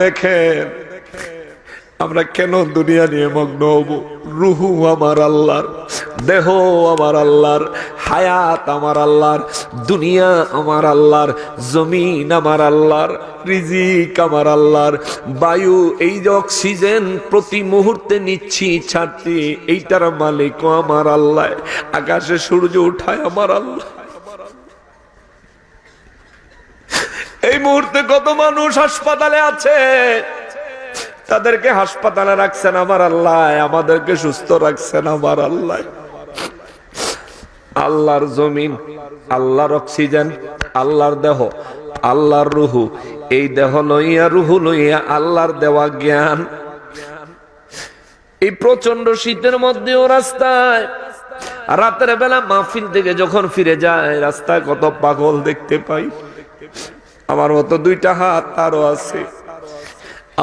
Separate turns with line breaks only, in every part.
দেখেন আমরা কেন দুনিয়া নিয়ে মগ্ন হব? রুহু আমার আল্লাহর দেহ আমার আল্লাহর, হায়াত আমার আল্লাহর, দুনিয়া আমার আল্লাহর, জমিন আমার আল্লাহর, রিজিক আমার আল্লাহর, বায়ু, এই যে অক্সিজেন প্রতি মুহূর্তে নিচ্ছি ছাড়ছি এইটার মালিক আমার আল্লাহ। আকাশে সূর্য উঠায় আমার আল্লাহ এই মুহূর্তে কত মানুষ হাসপাতালে আছে। তাদেরকে হাসপাতালে রাখছেন আমার আল্লাহ, আমাদেরকে সুস্থ রাখছেন আমার আল্লাহ। আল্লাহর জমিন, আল্লাহর অক্সিজেন, আল্লাহর দেহ, আল্লাহর রুহু, এই দেহ লইয়া, রুহু লইয়া আল্লাহর দেওয়া জ্ঞান। এই প্রচণ্ড শীতের মধ্যেও রাস্তায়, রাতের বেলা মাহফিল থেকে যখন ফিরে যায়, রাস্তায় কত পাগল দেখতে পাই। আমার মতো দুইটা হাত তারও আছে।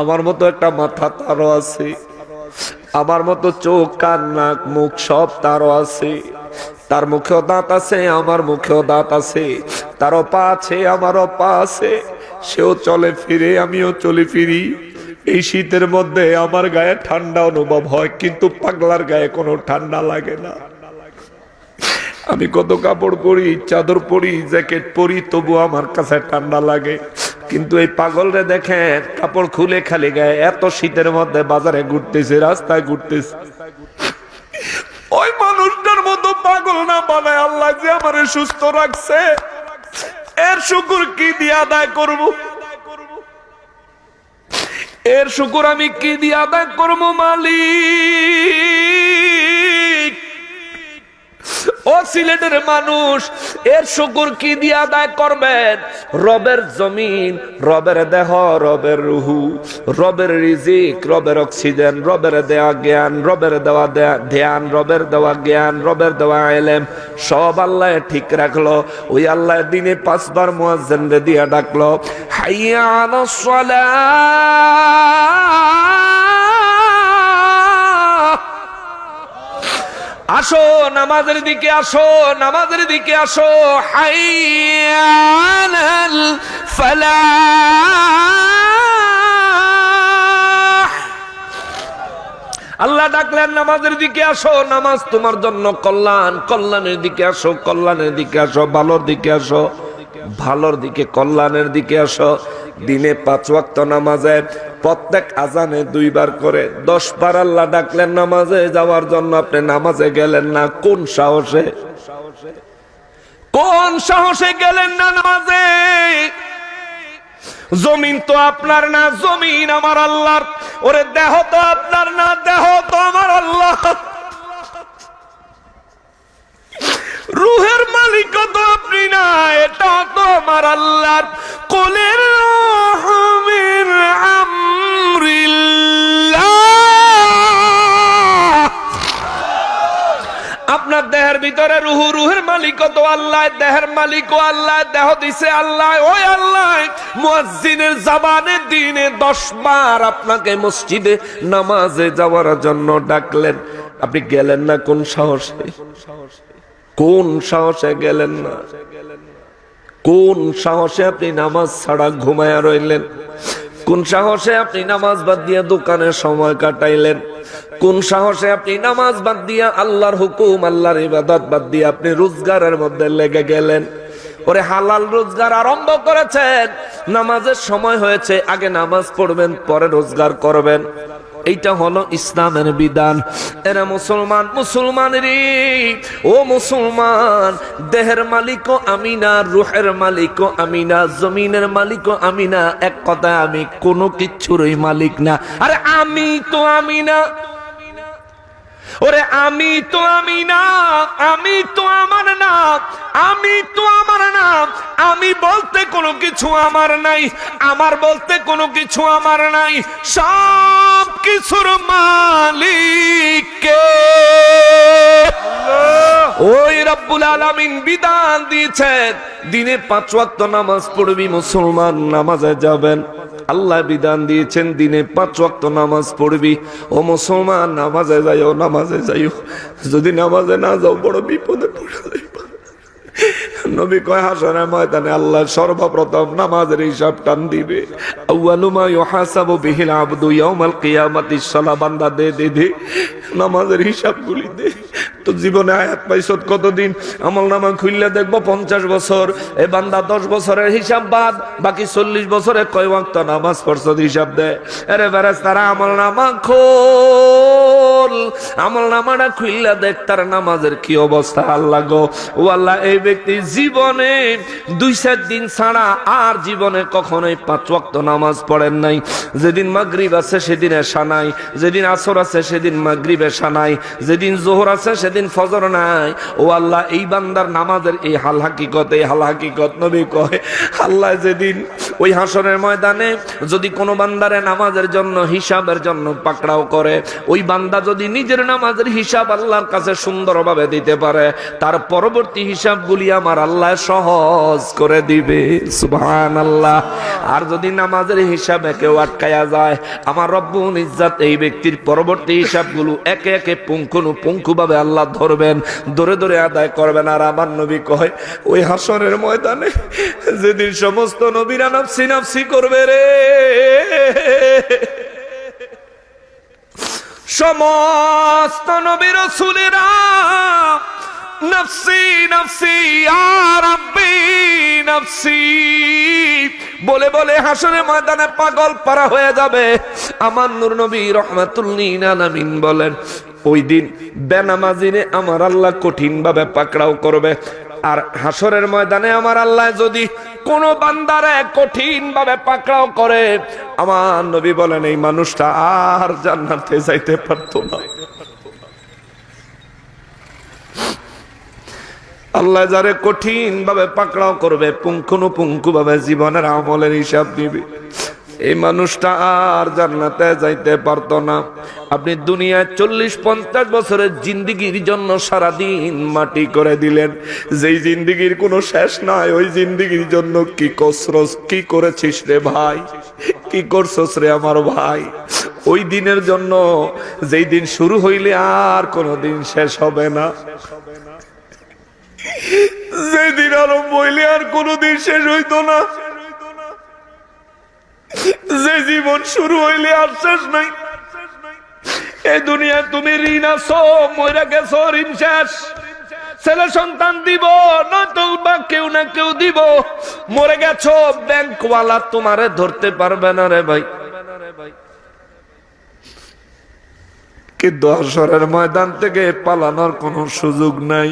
আমার মতো একটা মাথা তারও আছে। আমার মতো চোখ, কান, নাক, মুখ সব তারও আছে। তার মুখেও দাঁত আছে, আমার মুখেও দাঁত আছে। তারও পা আছে, আমারও পা আছে। সেও চলে ফিরে, আমিও চলে ফিরি। এই শীতের মধ্যে আমার গায়ে ঠান্ডা অনুভব হয়, কিন্তু পাগলার গায়ে কোনো ঠান্ডা লাগে না। আমি কত কাপড় পরি, চাদর পরি, জ্যাকেট পরি, তবু আমার কাছে ঠান্ডা লাগে। কিন্তু এই পাগলরে দেখেন, কাপড় খুলে খালি গায়ে এত শীতের মধ্যে বাজারে ঘুরতেছে, রাস্তায় ঘুরতেছে। ওই মানুষটার মতো পাগল না বানায় আল্লাহ যে আমারে সুস্থ রাখছে। এর শুকুর কি দিয়ে আদায় করব? এর শুকুর আমি কি দিয়ে আদায় করব, মালিক? সিলেটের মানুষ, এর শুকুর কি দিয়ে আদায় করবেন? রবের জমিন, রবের দেহ, রবের রুহু, রবের রিজিক, রবের অক্সিজেন, রবের দেওয়া জ্ঞান, রবের দেওয়া ধ্যান, রবের দেওয়া জ্ঞান, রবের দেওয়া এলেম, সব আল্লাহ ঠিক রাখল। ওই আল্লাহ দিনে পাঁচবার মুয়াজ্জিন দিয়া ডাকলো, হাইয়া আলাস সালাহ আসো, নামাজের দিকে আসো, নামাজের দিকে আসো। হাইয়াল ফালাহ। আল্লাহ ডাকলেন, নামাজের দিকে আসো, নামাজ তোমার জন্য কল্যাণ। কল্যাণের দিকে আসো, কল্যাণের দিকে আসো, ভালোর দিকে আসো, ভালোর দিকে, কল্যাণের দিকে আসো। দিনে পাঁচ ওয়াক্ত নামাজে প্রত্যেক আজানে দুইবার করে দশ বার আল্লাহ ডাকলেন নামাজে যাওয়ার জন্য আপনি নামাজে গেলেন না, কোন সাহসে? কোন সাহসে গেলেন না নামাজে? জমিন তো আপনার না, জমিন আমার আল্লাহর। ওরে দেহ তো আপনার না, দেহ তো আমার আল্লাহ। রুহের মালিক তো আপনি না এটা তো আমার আল্লাহর। ভিতরে রুহু, রুহের মালিক তো আল্লাহ, দেহের মালিক, ও আল্লাহ, দেহ দিছে আল্লাহ ওই আল্লাহ। মুয়াজ্জিনের জাবানে দিনে দশ বার আপনাকে মসজিদে নামাজে যাওয়ার জন্য ডাকলেন। আপনি গেলেন না কোন সাহসে? কোন সাহসে গেলেন না? কোন সাহসে আপনি নামাজ ছাড়া ঘুমায়া রইলেন? কোন সাহসে আপনি নামাজ বাদ দিয়ে দোকানের সময় কাটাইলেন? কোন সাহসে আপনি নামাজ বাদ দিয়ে আল্লাহর হুকুম, আল্লাহর ইবাদত বাদ দিয়ে আপনি রোজগারের মধ্যে লেগে গেলেন? ওরে হালাল রোজগার আরম্ভ করেছেন। নামাজের সময় হয়েছে, আগে নামাজ পড়বেন, পরে রোজগার করবেন। এইটা হলো ইসলামের বিধান। এরা মুসলমান, মুসলমানেরই। ও মুসলমান, দেহের মালিকও আমি না, রুহের মালিকও আমি না, জমিনের মালিকও আমি না, এক কথায় আমি কোনো কিচ্ছুরই মালিক না। আরে আমি তো আমি না। ওরে আমি তো আমি না, আমি তো আমার না, আমি তো আমার আমি বলতে কোনো কিছু আমার নাই, আমার বলতে কোনো কিছু আমার নাই। সব কিছুর মালিক কে ওই রব্বুল আলামিন বিধান দিয়েছেন, দিনে পাঁচ ওয়াক্ত নামাজ পড়বি, মুসলমান নামাজে যাবেন। আল্লাহ বিধান দিয়েছেন, দিনে পাঁচ ওয়াক্ত নামাজ পড়বি। ও মুসলমান, নামাজে যাইও নামাজে যাইও। যদি নামাজে না যাও, বড় বিপদে পড়ে যাইবা নবী কয়, হাসানের ময়দানে আল্লাহ সর্বপ্রথম নামাজের হিসাব টান দিবে। আউয়ালুমা ইউহাসাবু বিহিল আবদু ইয়াউমাল কিয়ামাতিস সালা বান্দা দে দে দে, নামাজের হিসাবগুলি দে। তো জীবনে আয়াত পাইছত কতদিন? আমল নামা খুললে দেখব পঞ্চাশ বছর। এ বান্দা দশ বছরের হিসাব বাদ, বাকি চল্লিশ বছরে কয় ওয়াক্ত নামাজ পড়ছত হিসাব দেয়। আরে বেড়াস তারা আমল নামা খোল। আমল নামাটা খুললে দেখ, তার নামাজের কি অবস্থা? আল্লাহ গো। ও আল্লাহ, এই ব্যক্তি জীবনে দুই চার দিন ছাড়া আর জীবনে কখনোই পাঁচ ওয়াক্ত নামাজ পড়েন নাই। যেদিন মাগরিব আছে সেদিন এশা নাই, যেদিন আসর আছে সেদিন মাগরিব এশা নাই, যেদিন জোহর আছে সেদিন ফজর নাই। ও আল্লাহ, এই বান্দার নামাজের এই হাল হাকিকত, এই হাল হাকিকত নবী কয়, আল্লাহ যেদিন ওই হাসরের ময়দানে যদি কোনো বান্দারে নামাজের জন্য, হিসাবের জন্য পাকড়াও করে, ওই বান্দা যদি নিজের নামাজের হিসাব আল্লাহর কাছে সুন্দরভাবে দিতে পারে, তার পরবর্তী হিসাবগুলি আমার আল্লাহ সহজ করে দিবে। সুবহান আল্লাহ আর যদি নামাজের হিসাবে কেউ আটকায়া যায়, আমার রব্বুল ইজ্জাত এই ব্যক্তির পরবর্তী হিসাবগুলো একে একে পুঙ্খুনু পুঙ্খুভাবে আল্লাহ ধরবেন, ধরে ধরে আদায় করবেন। আর আমার নবী কয়, ওই হাসরের ময়দানে যেদিন সমস্ত নবীরা নাফসি নাফসি করবে রে। সমস্ত নবীর রসুলেরা নফসি নফসি আর আব্বি নফসি। বলে বলে হাসনের ময়দানে পাগল পারা হয়ে যাবে। আমার নূর নবী রহমাতুল্লিন আলামিন বলেন, ওই দিন বেনামাজিনে আমার আল্লাহ কঠিন ভাবে পাকড়াও করবে। আর হাসরের ময়দানে আমার আল্লাহ যদি কোন বান্দারে কঠিন ভাবে পাকড়াও করে, আমার নবী বলেন, এই মানুষটা আর জান্নাতে যাইতে পারতো না। আল্লাহ যারে কঠিন ভাবে পাকড়াও করবে পুঙ্খানুপুঙ্খু ভাবে জীবনের আমলের হিসাব দিবে। এই মানুষটা আর জান্নাতে যাইতে পারতো না। আপনি দুনিয়ায় চল্লিশ, পঞ্চাশ বছরের জিন্দিগির জন্য সারাদিন মাটি করে দিলেন। যেই জিন্দিগির কোনো শেষ নাই, ওই জিন্দিগির জন্য কি কসরস কি করেছিস রে ভাই? কি করছস রে আমার ভাই? ওই দিনের জন্য যেই দিন শুরু হইলে আর কোনো দিন শেষ হবে না। যেদিন আরম্ভ হইলে আর কোনোদিন শেষ হইতো না। যে জীবন শুরু হইলে আর শেষ নাই। এই দুনিয়ায় তুমি ঋণ আছো, মইরা গেছো, ঋণ শেষ। ছেলে সন্তান দিব, নয়তো বা কেউ না কেউ দিব। মরে গেছো, ব্যাংকওয়ালা তোমারে ধরতে পারবে না রে ভাই। কিন্তু আসরের ময়দান থেকে পালানোর কোনো সুযোগ নাই।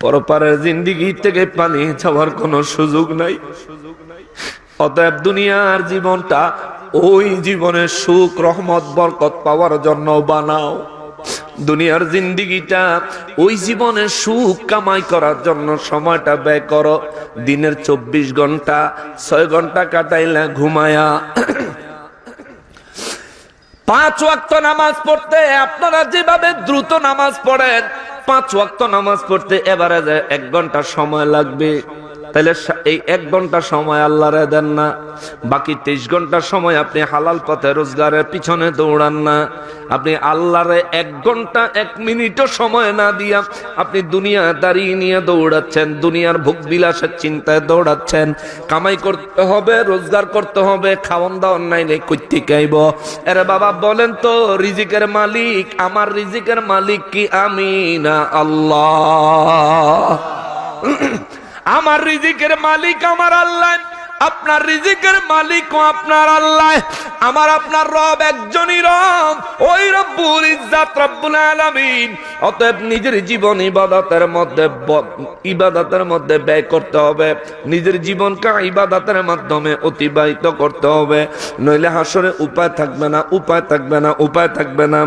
পরপারের জিন্দিগি থেকে পালিয়ে যাওয়ার কোনো সুযোগ নাই। অতএব দুনিয়ার জীবনটা ওই জীবনের সুখ, রহমত, বরকত পাওয়ার জন্য বানাও। দুনিয়ার জিন্দিগিটা ওই জীবনের সুখ কামাই করার জন্য সময়টা ব্যয় করো। দিনের চব্বিশ ঘণ্টা, ছয় ঘণ্টা কাটাইলে, ঘুমায়া। পাঁচ ওয়াক্ত নামাজ পড়তে আপনারা যেভাবে দ্রুত নামাজ পড়েন, পাঁচ ওয়াক্ত নামাজ পড়তে এবারে এক ঘণ্টা সময় লাগবে। তাহলে এই এক ঘণ্টা সময় আল্লাহরে দেন না, বাকি তেইশ ঘণ্টা সময় আপনি হালাল পথে রোজগারের পিছনে দৌড়ান না। আপনি আল্লাহরে এক ঘণ্টা, এক মিনিটও সময় না দিয়া আপনি দুনিয়া দাঁড়িয়ে নিয়ে দৌড়াচ্ছেন, দুনিয়ার ভোগ বিলাসের চিন্তায় দৌড়াচ্ছেন। কামাই করতে হবে, রোজগার করতে হবে, খাওয়ান দাওয়ান নাইলে কইতে গাইব আরে বাবা, বলেন তো, রিজিকের মালিক, আমার রিজিকের মালিক কি আমি না আল্লাহ? আমার রিজিকের মালিক আমার আল্লাহ। আপনার রিজিকের মালিক আপনার আল্লাহ। আমার আপনার রব একজনই রব। ওই রব্বুল ইজ্জাত রব্বুল আলামিন। অতএব নিজের জীবন ইবাদতের মধ্যে ইবাদতের মধ্যে ব্যয় করতে হবে। নিজের জীবনকে ইবাদতের মাধ্যমে অতিবাহিত করতে হবে। নইলে হাসরে উপায় থাকবে না, উপায় থাকবে না, উপায় থাকবে না।